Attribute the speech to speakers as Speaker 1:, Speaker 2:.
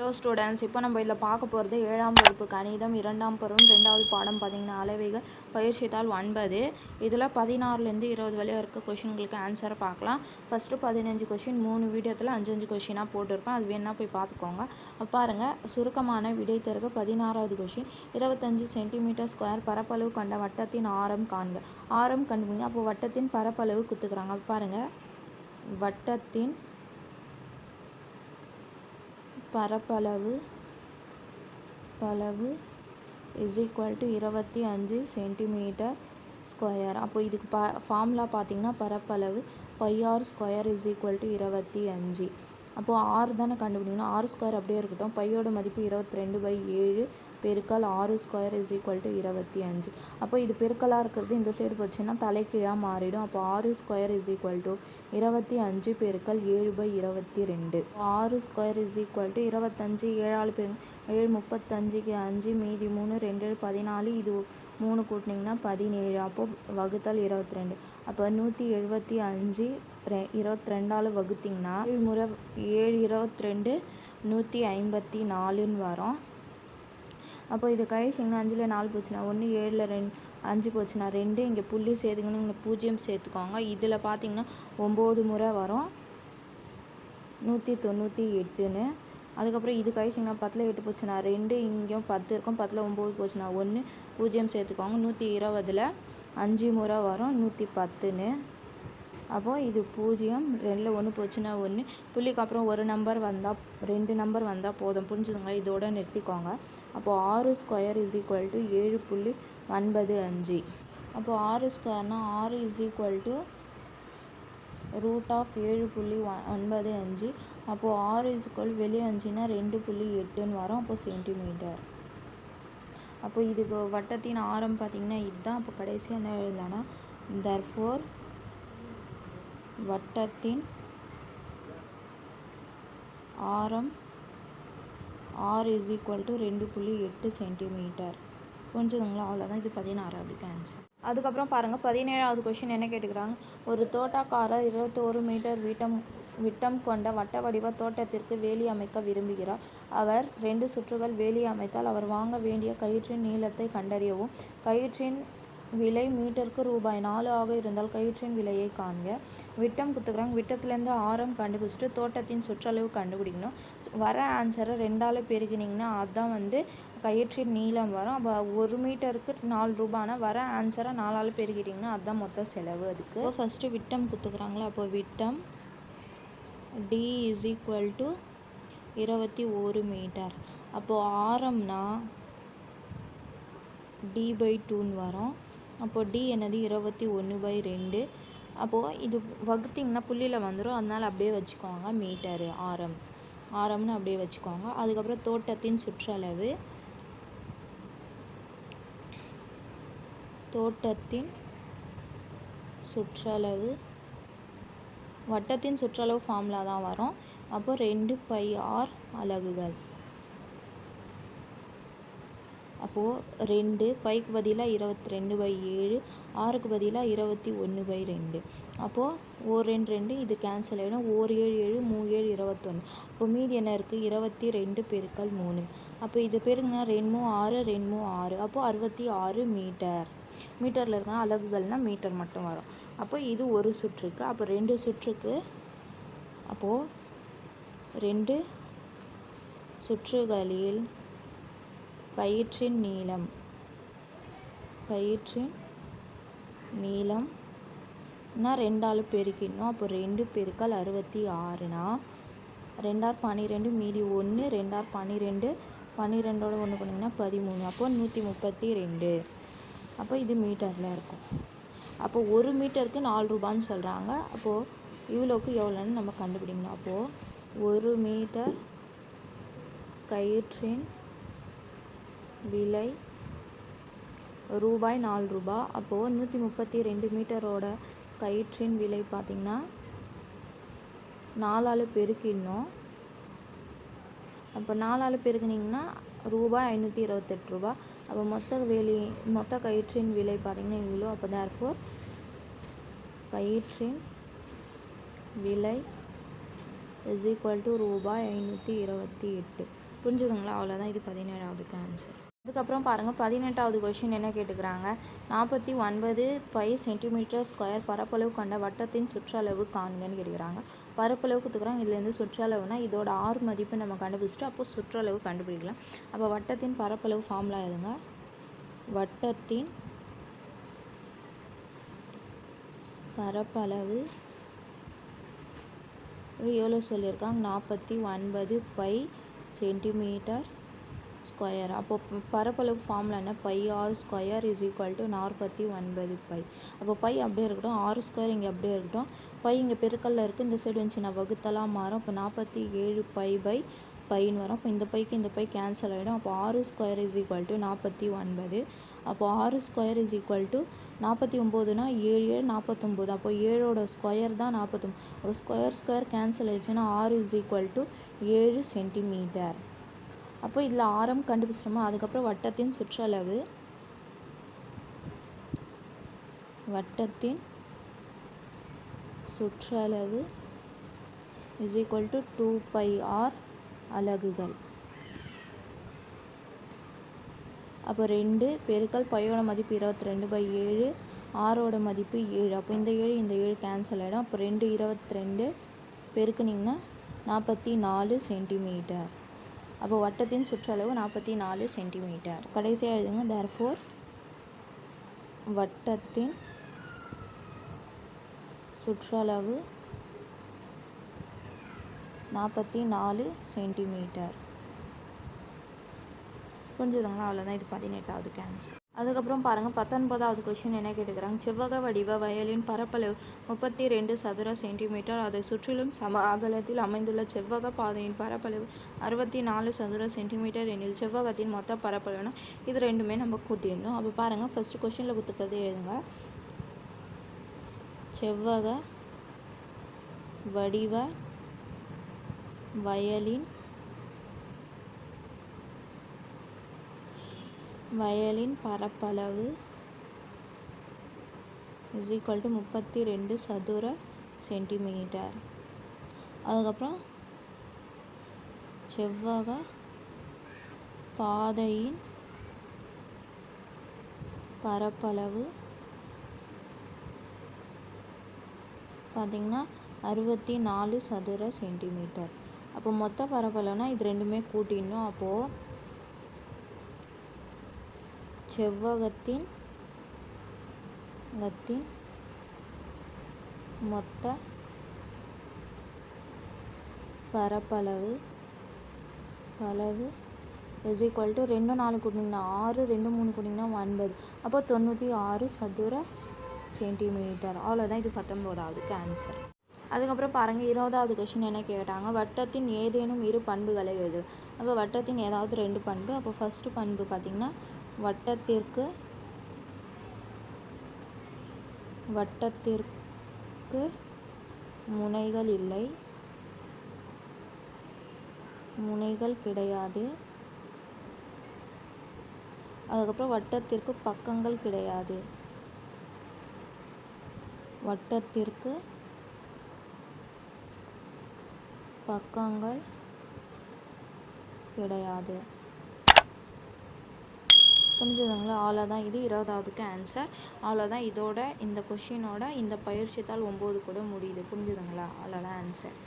Speaker 1: Hello students இப்போ நம்ம இதில் பார்க்க போகிறது ஏழாம் வகுப்பு கணிதம் இரண்டாம் பருவம் ரெண்டாவது பாடம் பார்த்தீங்கன்னா அளவைகள் பயிற்சித்தால் ஒன்பது. இதில் பதினாறுலேருந்து இருபது வழியாக இருக்க கொஷின்களுக்கு ஆன்சரை பார்க்கலாம். ஃபஸ்ட்டு பதினஞ்சு கொஷின் மூணு வீடியோத்தில் அஞ்சு அஞ்சு கொஷினாக போட்டிருப்பேன். அது வேணால் போய் பார்த்துக்கோங்க. பாருங்கள் சுருக்கமான விடை தருக பதினாறாவது கொஷின் இருபத்தஞ்சு சென்டிமீட்டர் ஸ்கொயர் பரப்பளவு கொண்ட வட்டத்தின் ஆரம் காண்க. ஆரம் கண்டுபிடிங்க. அப்போ வட்டத்தின் பரப்பளவு குத்துக்கிறாங்க. பாருங்கள் வட்டத்தின் பரப்பளவு பளவு இஸ் ஈக்குவல் டு இருபத்தி அஞ்சு சென்டிமீட்டர் ஸ்கொயர் அப்போ இதுக்கு ப ஃபார்முலா பார்த்தீங்கன்னா பரப்பளவு pi r square is equal to இருபத்தி அஞ்சு. அப்போது ஆறு தானே கண்டுபிடிக்கணும். ஆறு ஸ்கொயர் அப்படியே இருக்கட்டும். பையோட மதிப்பு இருபத்தி ரெண்டு பை ஏழு. பெருக்கல் ஆறு ஸ்கொயர் இஸ் ஈக்குவல் டு இருபத்தி அஞ்சு. அப்போ இது பெருக்கலாக இருக்கிறது இந்த சைடு போச்சுன்னா தலைக்கீழாக மாறிடும். அப்போ ஆறு ஸ்கொயர் இஸ் ஈக்குவல் டு இருபத்தி அஞ்சு பெருக்கல் ஏழு பை இருபத்தி ரெண்டு. ஆறு ஸ்கொயர் இஸ் ஈக்குவல் டு இருபத்தஞ்சு ஏழாள் பெரு ஏழு முப்பத்தஞ்சுக்கு அஞ்சு மீதி மூணு ரெண்டு பதினாலு இது மூணு கூட்டினீங்கன்னா பதினேழு. அப்போது வகுத்தல் இருபத்தி ரெண்டு அப்போ நூற்றி எழுபத்தி அஞ்சு ரெ இருபத்தி ரெண்டால் வகுத்திங்கன்னா ஏழு முறை ஏழு இருபத்தி ரெண்டு நூற்றி ஐம்பத்தி நாலுன்னு வரும். அப்போ இது கழிச்சிங்கன்னா அஞ்சில் நாலு போச்சுன்னா ஒன்று ஏழில் ரெண்டு அஞ்சு போச்சுன்னா ரெண்டு இங்கே புள்ளி சேர்த்துக்கணும் இங்கே பூஜ்ஜியம் சேர்த்துக்கோங்க. இதில் பார்த்தீங்கன்னா ஒம்பது முறை வரும். நூற்றி தொண்ணூற்றி எட்டுன்னு. அதுக்கப்புறம் இது கழிச்சிங்கன்னா பத்தில் எட்டு போச்சுன்னா ரெண்டு இங்கேயும் பத்து இருக்கும். பத்தில் ஒம்பது போச்சுன்னா ஒன்று பூஜ்ஜியம் சேர்த்துக்கோங்க. நூற்றி இருபதில் அஞ்சு முறை வரும். நூற்றி பத்துன்னு. அப்போது இது பூஜ்ஜியம் ரெண்டில் ஒன்று போச்சுன்னா ஒன்று புள்ளிக்கு அப்புறம் ஒரு நம்பர் வந்தால் ரெண்டு நம்பர் வந்தால் போதும். புரிஞ்சுதுங்களா? இதோட நிறுத்திக்கோங்க. அப்போது ஆறு ஸ்கொயர் இஸ் ஈக்குவல் டு ஏழு புள்ளி ஒன்பது அஞ்சு. அப்போது ஆறு ஸ்கொயர்னால் ஆறு is equal to root of ஏழு புள்ளி ஒன் ஒன்பது அஞ்சு. அப்போது ஆறு ஈக்குவல் வெளியே அஞ்சுன்னா ரெண்டு புள்ளி எட்டுன்னு வரும். அப்போது சென்டிமீட்டர் அப்போ இதுக்கு வட்டத்தின் ஆரம் பார்த்திங்கன்னா இதுதான். அப்போ கடைசியாக என்ன எழுதலாம்னா தர்ஃபோர் வட்டத்தின் ஆரம் ஆர் இஸ் ஈக்குவல் டு ரெண்டு புள்ளி எட்டு சென்டிமீட்டர் புரிஞ்சுதுங்களா? அவ்வளோதான் இது பதினாறாவதுக்கு ஆன்சர் அதுக்கப்புறம் பாருங்கள் பதினேழாவது கொஷின் என்ன கேட்டுக்கிறாங்க? ஒரு தோட்டக்காரர் இருபத்தோரு மீட்டர் வீட்டம் விட்டம் கொண்ட வட்ட வடிவ தோட்டத்திற்கு வேலி அமைக்க விரும்புகிறார். அவர் ரெண்டு சுற்றுகள் வேலி அமைத்தால் அவர் வாங்க வேண்டிய கயிற்றின் நீளத்தை கண்டறியவும் கயிற்றின் விலை மீட்டருக்கு ரூபாய் நாலு ஆக இருந்தால் கயிற்றின் விலையை காண்க. விட்டம் குத்துக்கிறாங்க விட்டத்துலேருந்து ஆரம் கண்டுபிடிச்சிட்டு தோட்டத்தின் சுற்றளவு கண்டுபிடிக்கணும். வர ஆன்சரை ரெண்டால் பெருகினீங்கன்னா அதுதான் வந்து கயிற்றின் நீளம் வரும். அப்போ ஒரு மீட்டருக்கு நாலு ரூபானா வர ஆன்சரை நாலால் பெருகிட்டிங்கன்னா அதுதான் மொத்த செலவு அதுக்கு. ஃபஸ்ட்டு விட்டம் குத்துக்கிறாங்களா அப்போ விட்டம் டி இஸ் ஈக்குவல் டு இருபத்தி ஒரு மீட்டர். அப்போது ஆரம்னா டி பை டூன்னு வரும். அப்போது டி என்னது? இருபத்தி ஒன்று பை ரெண்டு. அப்போது இது வகுத்திங்கன்னா புள்ளியில் வந்துடும் அதனால் அப்படியே வச்சுக்கோங்க. மீட்டரு ஆரம். ஆரம்னு அப்படியே வச்சுக்கோங்க. அதுக்கப்புறம் தோட்டத்தின் சுற்றளவு. தோட்டத்தின் சுற்றளவு. வட்டத்தின் சுற்றளவு ஃபார்முலா தான் வரும். அப்போ ரெண்டு பை ஆர் அலகுகள். அப்போது ரெண்டு பைக்கு பதிலாக இருபத்தி ரெண்டு பை ஏழு ஆறுக்கு பதிலாக இருபத்தி ஒன்று பை ரெண்டு. அப்போது ஓர் ரெண்டு ரெண்டு இது கேன்சல் ஆகிடும் ஓர் ஏழு ஏழு மூ ஏழு இருபத்தொன்று அப்போ மீதி என்ன இருக்குது இருபத்தி ரெண்டு பெருக்கல் மூணு. அப்போ இது பெருக்குனா ரெண்டு ஆறு ரெண்டு ஆறு. அப்போது அறுபத்தி ஆறு மீட்டர். மீட்டரில் இருக்க அலகுகள்னால் மீட்டர் மட்டும் வரும். அப்போ இது ஒரு சுற்றுக்கு. அப்போ ரெண்டு சுற்றுக்கு அப்போது ரெண்டு சுற்றுகளில் கயிற்றின் நீளம். கயிற்றின் நீளம்னா ரெண்டால் பெருக்கிடணும். அப்போ ரெண்டு பெருக்கால் அறுபத்தி ஆறுனா ரெண்டார் பன்னிரெண்டு மீதி ஒன்று ரெண்டார் பன்னிரெண்டு பன்னிரெண்டோட ஒன்று பண்ணிங்கன்னா பதிமூணு. அப்போ நூற்றி முப்பத்தி ரெண்டு அப்போ இது மீட்டரில் இருக்கும். அப்போ ஒரு மீட்டருக்கு நாலு ரூபான்னு சொல்கிறாங்க அப்போது இவ்வளோக்கு எவ்வளோன்னு நம்ம கண்டுபிடிக்கணும். அப்போது ஒரு மீட்டர் கயிற்றின் விலை ரூபாய் நாலு ரூபா. அப்போது நூற்றி முப்பத்தி ரெண்டு மீட்டரோட கயிற்றின் விலை பார்த்திங்கன்னா நாலால் பெருக்கிடணும் அப்போ நாலால் பெருக்குனிங்கன்னா ரூபாய் ஐநூற்றி இருபத்தெட்டு ரூபா. அப்போ மொத்த வேலி மொத்த கயிற்றின் விலை பார்த்திங்கன்னா இவ்வளோ அப்போ தேர்ஃபோர் கயிற்றின் விலை இஸ் ஈக்குவல் டு ரூபாய் ஐநூற்றி இருபத்தி எட்டு புரிஞ்சுதுங்களா? அவ்வளோதான் இது பதினேழாவதுக்கு ஆன்சர் அதுக்கப்புறம் பாருங்கள் பதினெட்டாவது கொஷின் என்ன கேட்டுக்கிறாங்க? நாற்பத்தி ஒன்பது பை சென்டிமீட்டர் ஸ்கொயர் பரப்பளவு கொண்ட வட்டத்தின் சுற்றளவு காண்கன்னு கேட்குறாங்க பரப்பளவு கொடுத்துக்குறாங்க இதுலேருந்து சுற்றளவுனா இதோட ஆறு மதிப்பு நம்ம கண்டுபிடிச்சிட்டு அப்போ சுற்றளவு கண்டுபிடிக்கலாம். அப்போ வட்டத்தின் பரப்பளவு ஃபார்முலா எதுங்க வட்டத்தின் பரப்பளவு எவ்வளோ சொல்லியிருக்காங்க? நாற்பத்தி ஒன்பது பை சென்டிமீட்டர் ஸ்கொயர். அப்போ பரப்பளவு ஃபார்மில் என்ன? Pi r square is equal to நாற்பத்தி ஒன்பது பை அப்போ பை அப்படியே இருக்கட்டும். ஆறு ஸ்கொயர் இங்கே அப்படியே இருக்கட்டும். பை இங்கே பெருக்கல்ல இருக்குது இந்த சைடு வந்துச்சுன்னா வகுத்தலாம் மாறும். அப்போ நாற்பத்தி ஏழு பை பை பைன்னு வரும். அப்போ இந்த பைக்கு இந்த பை கேன்சல் ஆகிடும் அப்போ ஆறு ஸ்கொயர் இஸ் ஈக்குவல் டு நாற்பத்தி ஒன்பது. அப்போ ஆறு ஸ்கொயர் இஸ் ஈக்குவல் டு நாற்பத்தி ஒம்போதுனா ஏழு ஏழு நாற்பத்தொம்போது. அப்போ ஏழோட ஸ்கொயர் தான் நாற்பத்தொம்பது அப்போ ஸ்கொயர் ஸ்கொயர் கேன்சல் ஆயிடுச்சுன்னா ஆறு இஸ் ஈக்குவல் டு ஏழு சென்டிமீட்டர் அப்போ இதில் ஆரம் கண்டுபிடிச்சிட்டோமா? அதுக்கப்புறம் வட்டத்தின் சுற்றளவு. வட்டத்தின் சுற்றளவு is equal to two pi r அலகுகள். அப்போ ரெண்டு பெருக்கல் பையோட மதிப்பு இருபத்தி ரெண்டு பை ஏழு ஆறோட மதிப்பு ஏழு. அப்போ இந்த ஏழு இந்த ஏழு கேன்சல் ஆகிடும் அப்போ ரெண்டு இருபத்தி ரெண்டு பெருக்குனிங்கன்னா நாற்பத்தி நாலு சென்டிமீட்டர் அப்போ வட்டத்தின் சுற்றளவு நாற்பத்தி நாலு சென்டிமீட்டர் கடைசியாக எழுதுங்க தேர்ஃபோர் வட்டத்தின் சுற்றளவு நாற்பத்தி நாலு சென்டிமீட்டர். புரிஞ்சுதுங்களா? அவ்வளோதான் இது பதினெட்டாவது கேன்சர். அதுக்கப்புறம் பாருங்கள் பத்தொன்பதாவது கொஷின் என்ன கேட்டுக்கிறாங்க? செவ்வக வடிவ வயலின் பரப்பளவு முப்பத்தி ரெண்டு சதுர சென்டிமீட்டர். அதை சுற்றிலும் சம அகலத்தில் அமைந்துள்ள செவ்வக பாதையின் பரப்பளவு அறுபத்தி நாலு சதுர சென்டிமீட்டர் எனில் செவ்வகத்தின் மொத்த பரப்பளவுனா இது ரெண்டுமே நம்ம கூட்டிடணும். அப்போ பாருங்கள் ஃபஸ்ட்டு கொஷினில் கொடுத்துக்கிறது எழுதுங்க. செவ்வக வடிவ வயலின் வயலின் பரப்பளவு இஸ் ஈக்குவல் டு முப்பத்தி ரெண்டு சதுர சென்டிமீட்டர் அதுக்கப்புறம் செவ்வக பாதையின் பரப்பளவு பார்த்திங்கன்னா அறுபத்தி நாலு சதுர சென்டிமீட்டர் அப்போ மொத்த பரப்பளவுனா இது ரெண்டுமே கூட்டிடணும். அப்போது செவ்வகத்தின் கத்தின் மொத்த பரப்பளவு பளவு இஸ் ஈக்குவல் டு ரெண்டு நாலு கூட்டிங்கன்னா ஆறு ரெண்டு மூணு கூட்டிங்கன்னா ஒன்பது. அப்போ தொண்ணூற்றி ஆறு சதுர சென்டிமீட்டர் அவ்வளோதான் இது பத்தொம்போதாவதுக்கு ஆன்சர் அதுக்கப்புறம் பாருங்கள் இருபதாவது கொஷின் என்ன கேட்டாங்க? வட்டத்தின் ஏதேனும் இரு பண்புகளை எழுது. அப்போ வட்டத்தின் ஏதாவது ரெண்டு பண்பு அப்போ ஃபஸ்ட்டு பண்பு பார்த்திங்கன்னா வட்டத்திற்கு வட்டத்திற்கு முனைகள் இல்லை முனைகள் கிடையாது. அதுக்கப்புறம் வட்டத்திற்கு பக்கங்கள் கிடையாது. வட்டத்திற்கு பக்கங்கள் கிடையாது. புரிஞ்சுதுங்களா? அவ்வளோதான். இது இருபதாவதுக்கு ஆன்சர் அவ்வளோதான். இதோட இந்த கொஷினோட இந்த பயிற்சி தாள் ஒம்பது கூட முடியுது. புரிஞ்சுதுங்களா? அவ்வளோதான் ஆன்சர்